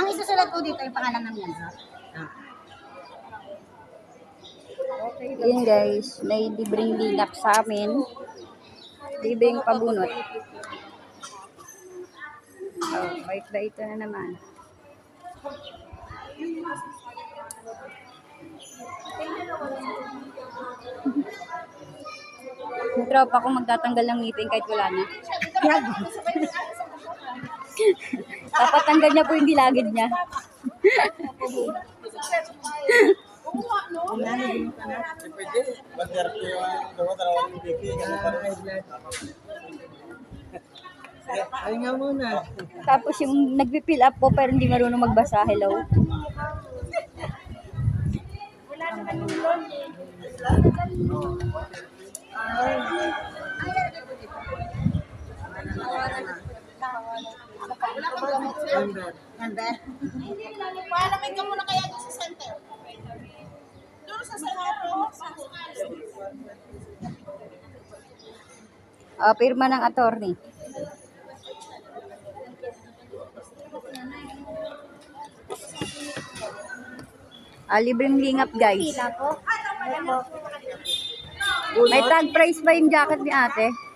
Ang isusulat ko dito yung pangalan ng yan, sir. Yun guys, may libreng lingap sa amin. Libreng pabunot. Oh, wait ba ito na naman? Yung tropa ko magtatanggal ng ngipin kahit wala na. Papatanggal niya po yung gilagid niya. Yung. Ay nga muna. Tapos yung nagpi-fill up po pero hindi marunong magbasa. Hello. Number? Paalamin ka muna kaya sa center. Doon sa center, oh. Ah, pirma ng attorney. Ah, libreng lingap guys. May tag price ba yung jacket ni ate?